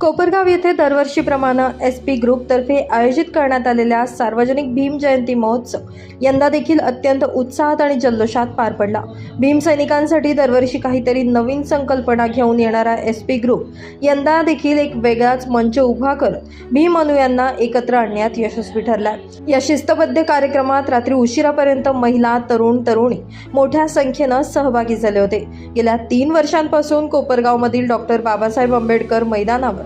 कोपरगाव येथे दरवर्षीप्रमाणे S P ग्रुपतर्फे आयोजित करण्यात आलेल्या सार्वजनिक भीम जयंती महोत्सव यंदा देखील अत्यंत उत्साहात आणि जल्लोषात पार पडला. भीम सैनिकांसाठी दरवर्षी काहीतरी नवीन संकल्पना घेऊन येणारा एस पी ग्रुप यंदा देखील एक वेगळाच मंच उभा करत भीम अनुयांना एकत्र आणण्यात यशस्वी ठरला या शिस्तबद्ध कार्यक्रमात रात्री उशिरापर्यंत महिला तरुण तरुणी मोठ्या संख्येनं सहभागी झाले होते. गेल्या तीन वर्षांपासून कोपरगावमधील डॉक्टर बाबासाहेब आंबेडकर मैदानावर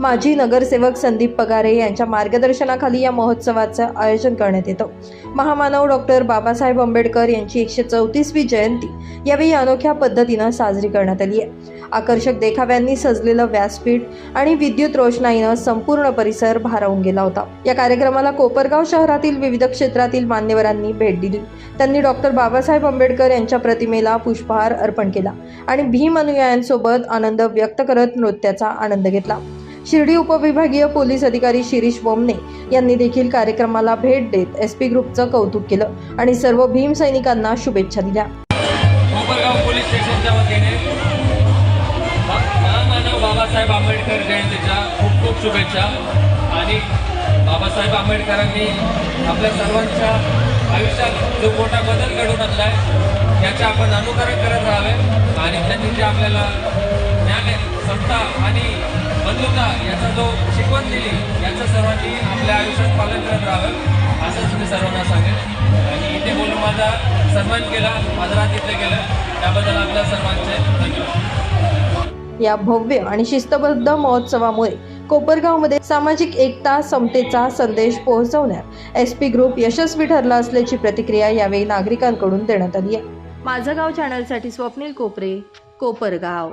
माजी नगरसेवक संदीप पगारे यांच्या मार्गदर्शनाखाली या महोत्सवाचं आयोजन करण्यात येतं. महामानव डॉक्टर बाबासाहेब आंबेडकर यांची एकशे चौतीसवी जयंती यावेळी अनोख्या पद्धतीनं साजरी करण्यात आली आहे. आकर्षक देखाव्यांनी सजलेलं व्यासपीठ आणि विद्युत रोषणाईनं संपूर्ण परिसर भारावून गेला होता. या कार्यक्रमाला कोपरगाव शहरातील विविध क्षेत्रातील मान्यवरांनी भेट दिली. त्यांनी डॉक्टर बाबासाहेब आंबेडकर यांच्या प्रतिमेला पुष्पहार अर्पण केला आणि भीम अनुयायांसोबत आनंद व्यक्त करत नृत्याचा आनंद घेतला. शिर्डी उपविभागीय पोलीस अधिकारी शिरीष बोमने यांनी देखील कार्यक्रमाला भेट देत एस पी ग्रुपचं कौतुक केलं आणि सर्व भीम सैनिकांना शुभेच्छा दिल्या. पोलीस स्टेशनच्या वतीने महामानव बाबासाहेब आंबेडकर जयंतीच्या खूप खूप शुभेच्छा. आणि बाबासाहेब आंबेडकरांनी आपल्या सर्वांच्या आयुष्यात जो मोठा बदल घडून आणला आहे त्याचे आपण अनुकरण करत राहावे आणि त्यांनी जे आपल्याला ज्ञान समता आणि बंधुता याचा जो शिकवण दिली याचं सर्वांनी आपल्या आयुष्यात पालन करत राहावं असंच मी सर्वांना सांगेन. आणि इथे बोलून माझा सन्मान केला माझं रात इथलं केलं त्याबद्दल आपल्या सर्वांचे धन्यवाद. या भव्य आणि शिस्तबद्ध महोत्सवामुळे कोपरगावमध्ये सामाजिक एकता समतेचा संदेश पोहोचवण्यात एस पी ग्रुप यशस्वी ठरला असल्याची प्रतिक्रिया यावेळी नागरिकांकडून देण्यात आली आहे. माझं गाव चॅनलसाठी स्वप्नील कोपरे कोपरगाव.